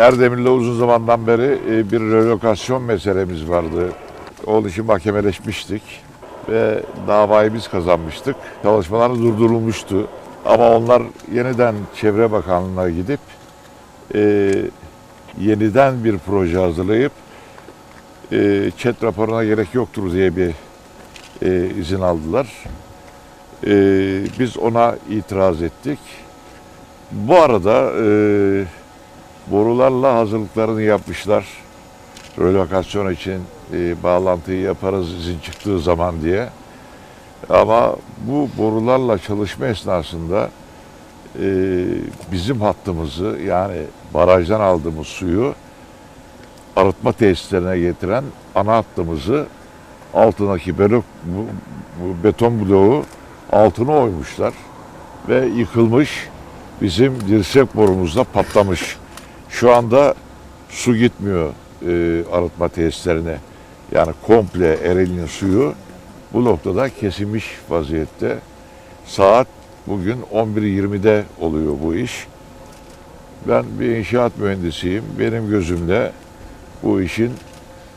Erdemir'le uzun zamandan beri e, bir relokasyon meselemiz vardı. Onun için mahkemeleşmiştik ve davayı biz kazanmıştık. Çalışmalar durdurulmuştu. Ama onlar yeniden Çevre Bakanlığı'na gidip e, yeniden bir proje hazırlayıp e, çet raporuna gerek yoktur diye bir e, izin aldılar. E, biz ona itiraz ettik. Bu arada e, borularla hazırlıklarını yapmışlar. Relokasyon için e, bağlantıyı yaparız izin çıktığı zaman diye. Ama bu borularla çalışma esnasında e, bizim hattımızı yani barajdan aldığımız suyu arıtma tesislerine getiren ana hattımızı altındaki blok, bu, bu beton bloğu altına oymuşlar ve yıkılmış bizim dirsek borumuzda patlamış. Şu anda su gitmiyor e, arıtma tesislerine. Yani komple Ereğli'nin suyu bu noktada kesilmiş vaziyette. Saat bugün 11.20'de oluyor bu iş. Ben bir inşaat mühendisiyim. Benim gözümde bu işin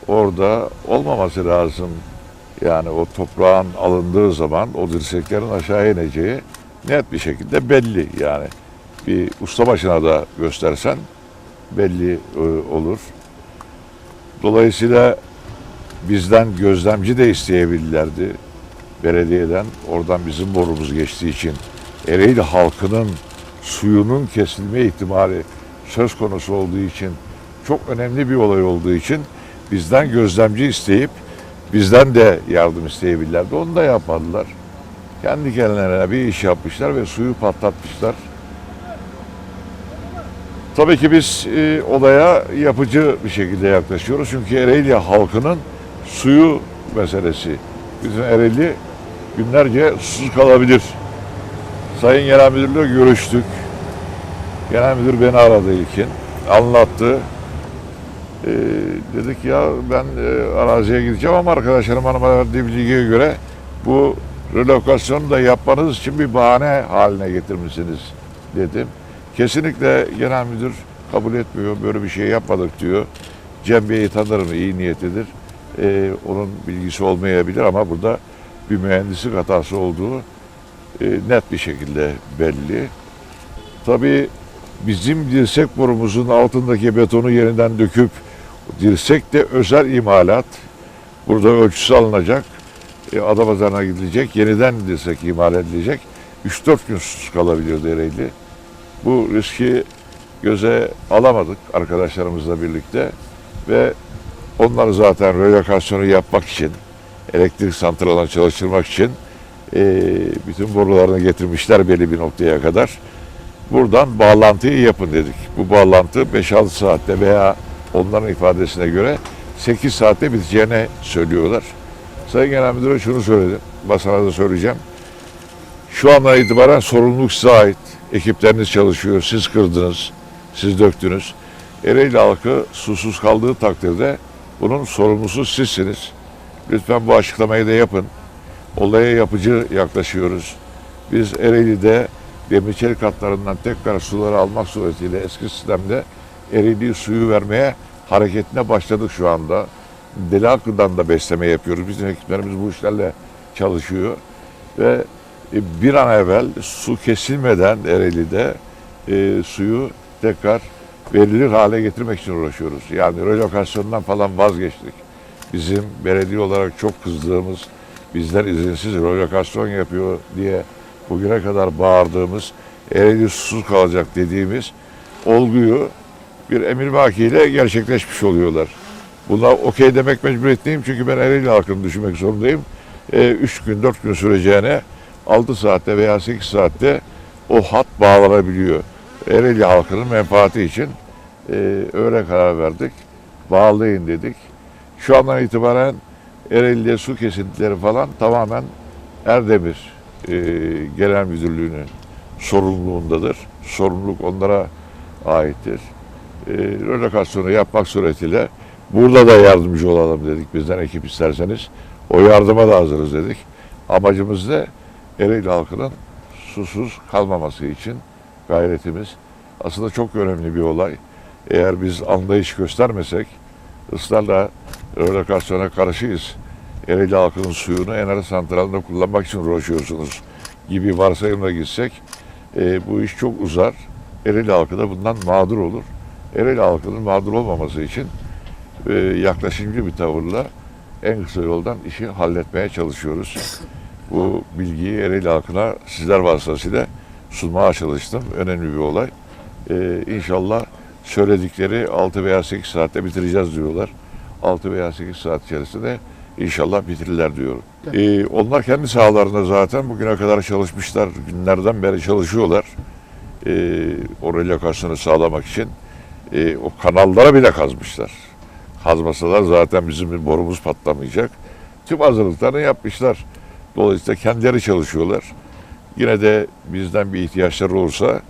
orada olmaması lazım. Yani o toprağın alındığı zaman o dirseklerin aşağı ineceği net bir şekilde belli yani. Bir ustabaşına da göstersen belli e, olur. Dolayısıyla bizden gözlemci de isteyebilirlerdi belediyeden. Oradan bizim borumuz geçtiği için Ereğli halkının suyunun kesilme ihtimali söz konusu olduğu için çok önemli bir olay olduğu için bizden gözlemci isteyip bizden de yardım isteyebilirlerdi. Onu da yapmadılar. Kendi kendilerine bir iş yapmışlar ve suyu patlatmışlar. Tabii ki biz e, olaya yapıcı bir şekilde yaklaşıyoruz. Çünkü Ereğli halkının suyu meselesi. Bizim Ereğli günlerce susuz kalabilir. Sayın Genel Müdürle görüştük. Genel Müdür beni aradı ilkin. Anlattı. Ee, dedik ya ben e, araziye gideceğim ama arkadaşlarım bana verdiği bilgiye göre bu relokasyonu da yapmanız için bir bahane haline getirmişsiniz dedim. Kesinlikle genel müdür kabul etmiyor. Böyle bir şey yapmadık diyor. Cem Bey'i tanırım, iyi niyetidir. Ee, onun bilgisi olmayabilir ama burada bir mühendislik hatası olduğu e, net bir şekilde belli. Tabii bizim dirsek borumuzun altındaki betonu yeniden döküp dirsek de özel imalat. Burada ölçüsü alınacak. E, Adapazarı'na gidilecek. Yeniden dirsek imal edilecek. 3-4 gün susuz kalabiliyor Ereğli. Bu riski göze alamadık arkadaşlarımızla birlikte ve onları zaten relokasyonu yapmak için, elektrik santralına çalıştırmak için e, bütün borularını getirmişler belli bir noktaya kadar. Buradan bağlantıyı yapın dedik. Bu bağlantı 5-6 saatte veya onların ifadesine göre 8 saatte biteceğini söylüyorlar. Sayın Genel Müdür'e şunu söyledim. Basına da söyleyeceğim. Şu andan itibaren sorumluluk size ait. Ekipleriniz çalışıyor. Siz kırdınız. Siz döktünüz. Ereğli halkı susuz kaldığı takdirde bunun sorumlusu sizsiniz. Lütfen bu açıklamayı da yapın. Olaya yapıcı yaklaşıyoruz. Biz Ereğli'de demirçelik hatlarından tekrar suları almak suretiyle eski sistemde Ereğli suyu vermeye hareketine başladık şu anda. Deli Akı'dan da besleme yapıyoruz. Bizim ekiplerimiz bu işlerle çalışıyor. Ve bir an evvel su kesilmeden Ereğli'de e, suyu tekrar verilir hale getirmek için uğraşıyoruz. Yani relokasyondan falan vazgeçtik. Bizim belediye olarak çok kızdığımız, bizden izinsiz relokasyon yapıyor diye bugüne kadar bağırdığımız, Ereğli susuz kalacak dediğimiz olguyu bir emir ile gerçekleşmiş oluyorlar. Buna okey demek mecburiyetteyim çünkü ben Ereğli halkını düşünmek zorundayım. 3 gün, 4 gün süreceğine 6 saatte veya 8 saatte o hat bağlanabiliyor. Ereğli halkının menfaati için e, öyle karar verdik. Bağlayın dedik. Şu andan itibaren Ereğli'ye su kesintileri falan tamamen Erdemir e, Genel Müdürlüğü'nün sorumluluğundadır. Sorumluluk onlara aittir. E, relokasyonu yapmak suretiyle burada da yardımcı olalım dedik bizden ekip isterseniz. O yardıma da hazırız dedik. Amacımız da Ereğli halkının susuz kalmaması için gayretimiz. Aslında çok önemli bir olay. Eğer biz anlayış göstermesek ısrarla relokasyona karşıyız. Ereğli halkının suyunu Enerji Santralı'nda kullanmak için uğraşıyorsunuz gibi varsayımla gitsek e, bu iş çok uzar. Ereğli halkı da bundan mağdur olur. Ereğli halkının mağdur olmaması için e, yaklaşımcı bir tavırla en kısa yoldan işi halletmeye çalışıyoruz. Bu bilgiyi Ereğli halkına sizler vasıtasıyla sunmaya çalıştım. Önemli bir olay. E, inşallah söyledikleri 6 veya 8 saatte bitireceğiz diyorlar. 6 veya 8 saat içerisinde inşallah bitirirler diyorum. E, onlar kendi sahalarında zaten bugüne kadar çalışmışlar. Günlerden beri çalışıyorlar. E, o relokasyonu sağlamak için. E, o kanallara bile kazmışlar. Kazmasalar zaten bizim borumuz patlamayacak. Tüm hazırlıklarını yapmışlar. Dolayısıyla kendileri çalışıyorlar. Yine de bizden bir ihtiyaçları olursa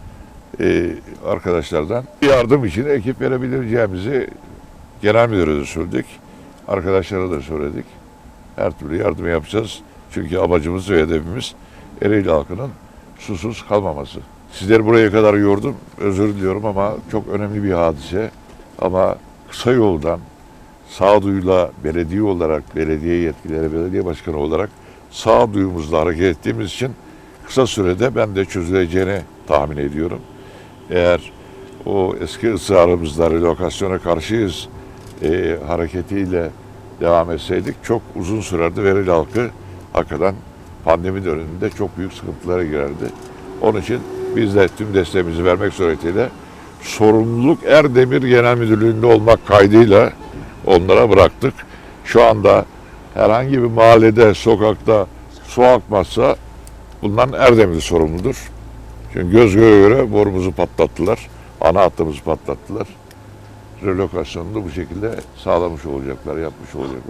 e, arkadaşlardan yardım için ekip verebileceğimizi genel müdüre de söyledik. Arkadaşlara da söyledik. Her türlü yardım yapacağız. Çünkü amacımız ve hedefimiz Ereğli halkının susuz kalmaması. Sizleri buraya kadar yordum. Özür diliyorum ama çok önemli bir hadise. Ama kısa yoldan sağduyuyla belediye olarak, belediye yetkileri, belediye başkanı olarak sağduyumuzla hareket ettiğimiz için kısa sürede ben de çözüleceğini tahmin ediyorum. Eğer o eski ısrarımızla relokasyona karşıyız e, hareketiyle devam etseydik çok uzun sürerdi Verili halkı hakikaten pandemi döneminde çok büyük sıkıntılara girerdi. Onun için biz de tüm desteğimizi vermek suretiyle sorumluluk Erdemir Genel Müdürlüğü'nde olmak kaydıyla onlara bıraktık. Şu anda herhangi bir mahallede, sokakta su akmazsa bundan Erdemir sorumludur. Çünkü göz göre göre borumuzu patlattılar. Ana hattımızı patlattılar. Relokasyonunu bu şekilde sağlamış olacaklar, yapmış olacaklar.